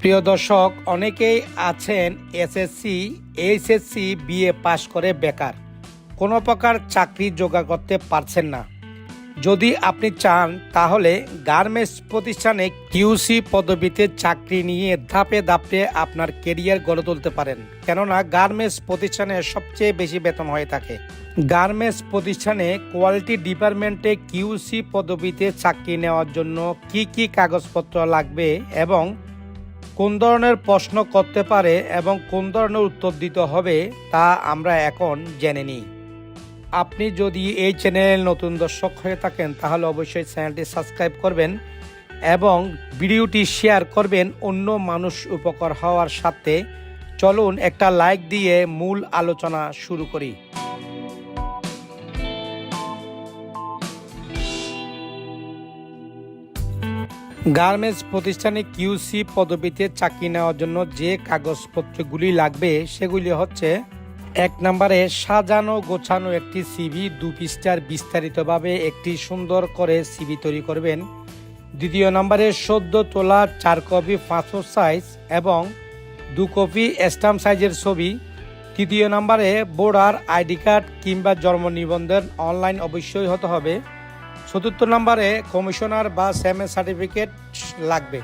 প্রিয় দর্শক, অনেকেই আছেন এসএসসি, এইচএসসি বিএ পাশ করে বেকার। কোনো প্রকার চাকরি জোগাড় করতে পারছেন না। যদি আপনি চান, তাহলে গার্মেন্টস প্রতিষ্ঠানে কিউসি পদবিতে চাকরি নিয়ে ধাপে ধাপে আপনার কেরিয়ার গড়ে তুলতে পারেন। কেননা, গার্মেন্টস প্রতিষ্ঠানে সবচেয়ে বেশি বেতন হয়ে থাকে। গার্মেন্টস প্রতিষ্ঠানে কোয়ালিটি ডিপার্টমেন্টে কিউসি পদবিতে চাকরি নেওয়ার জন্য কি কি কাগজপত্র লাগবে এবং কোন ধরনের প্রশ্ন করতে পারে এবং কোন ধরনের উত্তর দিতে হবে তা আমরা এখন জেনে নিই। আপনি যদি এই চ্যানেলের নতুন দর্শক হয়ে থাকেন, তাহলে অবশ্যই চ্যানেলটি সাবস্ক্রাইব করবেন এবং ভিডিওটি শেয়ার করবেন। অন্য মানুষ উপকার হওয়ার সাথে চলুন একটা লাইক দিয়ে মূল আলোচনা শুরু করি। গার্মেন্টস প্রতিষ্ঠানে কিউসি পদবিতে চাকরি নেওয়ার জন্য যে কাগজপত্রগুলি লাগবে সেগুলি হচ্ছে, এক নম্বরে সাজানো গোছানো একটি সিভি দু পৃষ্ঠার বিস্তারিতভাবে একটি সুন্দর করে সিভি তৈরি করবেন। দ্বিতীয় নম্বরে সদ্য তোলা চার কপি পাঁচশো সাইজ এবং দু কপি স্টাম্প সাইজের ছবি। তৃতীয় নম্বরে বোর্ডার আইডি কার্ড কিংবা জন্ম নিবন্ধন অনলাইন অবশ্যই হতে হবে। চতুর্থ নম্বরে কমিশনার বা স্যামের সার্টিফিকেট লাগবে।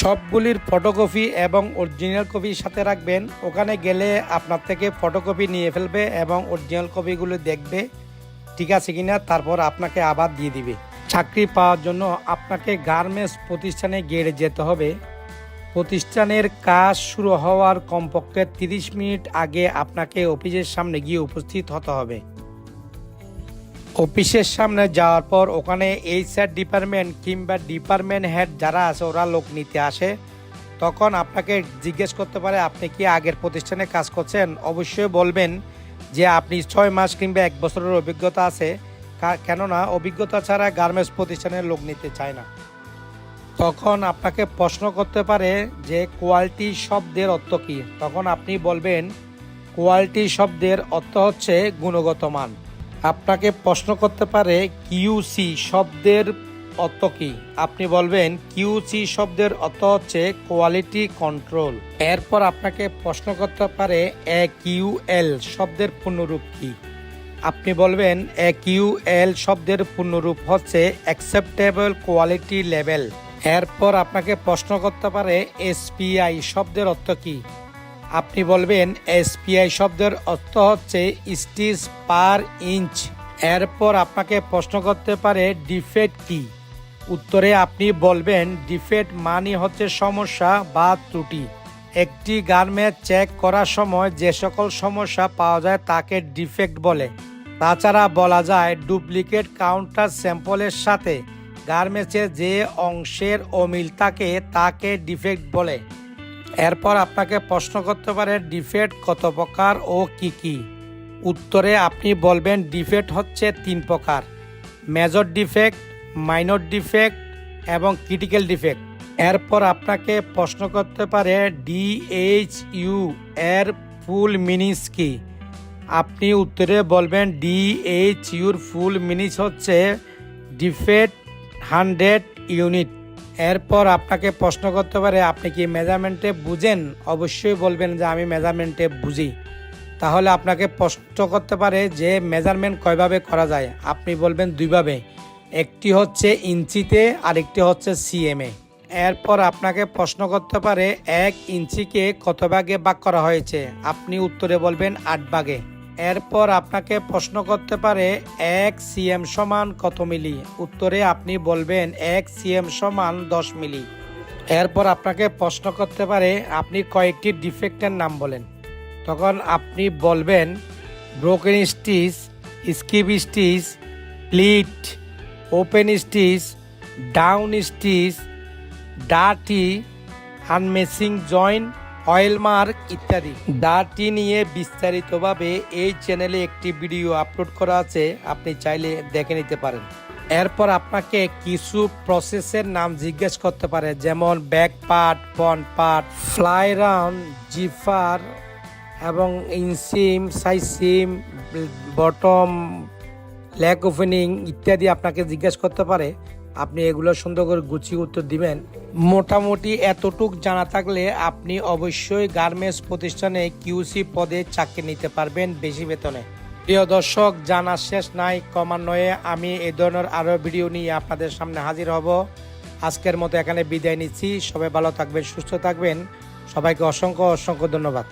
সবগুলির ফটোকপি এবং অরিজিনাল কপি সাথে রাখবেন। ওখানে গেলে আপনার থেকে ফটোকপি নিয়ে ফেলবে এবং অরিজিনাল কপিগুলো দেখবে, ঠিক আছে কিনা? তারপর আপনাকে আবার দিয়ে দিবে। চাকরি পাওয়ার জন্য আপনাকে গার্মেন্টস প্রতিষ্ঠানে গেড়ে যেতে হবে। প্রতিষ্ঠানের কাজ শুরু হওয়ার কমপক্ষে তিরিশ মিনিট আগে আপনাকে অফিসের সামনে গিয়ে উপস্থিত হতে হবে। অফিসের সামনে যাওয়ার পর ওখানে এইচআর ডিপার্টমেন্ট কিংবা ডিপার্টমেন্ট হেড যারা আছে, ওরা লোক নিতে আসে। তখন আপনাকে জিজ্ঞেস করতে পারে, আপনি কি আগের প্রতিষ্ঠানে কাজ করছেন? অবশ্যই বলবেন যে, আপনি ছয় মাস কিংবা এক বছরের অভিজ্ঞতা আছে। কেননা অভিজ্ঞতা ছাড়া গার্মেন্টস প্রতিষ্ঠানের লোক নিতে চায় না। তখন আপনাকে প্রশ্ন করতে পারে যে, কোয়ালিটি শব্দের অর্থ কী? তখন আপনি বলবেন, কোয়ালিটি শব্দের অর্থ হচ্ছে গুণগত মান। আপনাকে প্রশ্ন করতে পারে কিউসি শব্দের অর্থ কি? আপনি বলবেন কিউসি শব্দের অর্থ হচ্ছে কোয়ালিটি কন্ট্রোল এরপর আপনাকে প্রশ্ন করতে পারে, এ কিউ এল শব্দের পূর্ণরূপ কি? আপনি বলবেন, এ কিউ এল শব্দের পূর্ণরূপ হচ্ছে অ্যাকসেপ্টেবল কোয়ালিটি লেভেল এরপর আপনাকে প্রশ্ন করতে পারে এসপিআই শব্দের অর্থ কি? আপনি বলবেন, এসপিআই শব্দের অর্থ হচ্ছে স্টিচ পার ইঞ্চ। এরপর আপনাকে প্রশ্ন করতে পারে, ডিফেক্ট কি? উত্তরে আপনি বলবেন, ডিফেক্ট মানে হচ্ছে সমস্যা বা ত্রুটি। একটি গার্মেন্ট চেক করার সময় যে সকল সমস্যা পাওয়া যায় তাকে ডিফেক্ট বলে। তাছাড়া বলা যায়, ডুপ্লিকেট কাউন্টার স্যাম্পলের সাথে গার্মেন্টসের যে অংশের অমিল থাকে তাকে ডিফেক্ট বলে। এরপর আপনাকে প্রশ্ন করতে পারে ডিফেক্ট কত প্রকার ও কি কি। উত্তরে আপনি বলবেন ডিফেট হচ্ছে তিন প্রকার। মেজর ডিফেক্ট, মাইনর ডিফেক্ট এবং ক্রিটিক্যাল ডিফেক্ট। এরপর আপনাকে প্রশ্ন করতে পারে ডিএইচ ইউ এর ফুল মিনিস কি। আপনি উত্তরে বলবেন ডিএইচ ইউর ফুল মিনিস হচ্ছে ডিফেক্ট হান্ড্রেড ইউনিট। এরপর আপনাকে প্রশ্ন করতে পারে, আপনি কি মেজারমেন্টে বুঝেন? অবশ্যই বলবেন যে আমি মেজারমেন্টে বুঝি। তাহলে আপনাকে প্রশ্ন করতে পারে যে মেজারমেন্ট কয়ভাবে করা যায়? আপনি বলবেন দুইভাবে। একটি হচ্ছে ইঞ্চিতে, আরেকটি হচ্ছে সিএমএ। এরপর আপনাকে প্রশ্ন করতে পারে, এক ইঞ্চিকে কত ভাগে ভাগ করা হয়েছে? আপনি উত্তরে বলবেন আট ভাগে। এরপর আপনাকে প্রশ্ন করতে পারে, এক সিএম সমান কত মিলি? উত্তরে আপনি বলবেন, এক সিএম সমান দশ মিলি। এরপর আপনাকে প্রশ্ন করতে পারে, আপনি কয়েকটি ডিফেক্টের নাম বলেন। তখন আপনি বলবেন, broken stitch skip stitch pleat, open stitch down stitch ডাটি, unmatching joint oil mark ইত্যাদি। ডাটি নিয়ে বিস্তারিতভাবে এই চ্যানেলে একটি ভিডিও আপলোড করা আছে, আপনি চাইলে দেখে নিতে পারেন। এরপর আপনাকে কিছু প্রসেসের নাম জিজ্ঞেস করতে পারে, যেমন back part, front part, fly round, zipper এবং inseam side seam, bottom leg opening ইত্যাদি আপনাকে জিজ্ঞেস করতে পারে। আপনি এগুলো সুন্দর করে গুছিয়ে উত্তর দিবেন। মোটামুটি এতটুক জানা থাকলে আপনি অবশ্যই গার্মেন্টস প্রতিষ্ঠানে কিউসি পদে চাকরি নিতে পারবেন বেশি বেতনে। প্রিয় দর্শক জানা শেষ নাই, ক্রমান্বয়ে আমি এই ধরনের আরও ভিডিও নিয়ে আপনাদের সামনে হাজির হব। আজকের মতো এখানে বিদায় নিচ্ছি। সবাই ভালো থাকবেন, সুস্থ থাকবেন। সবাইকে অসংখ্য অসংখ্য ধন্যবাদ।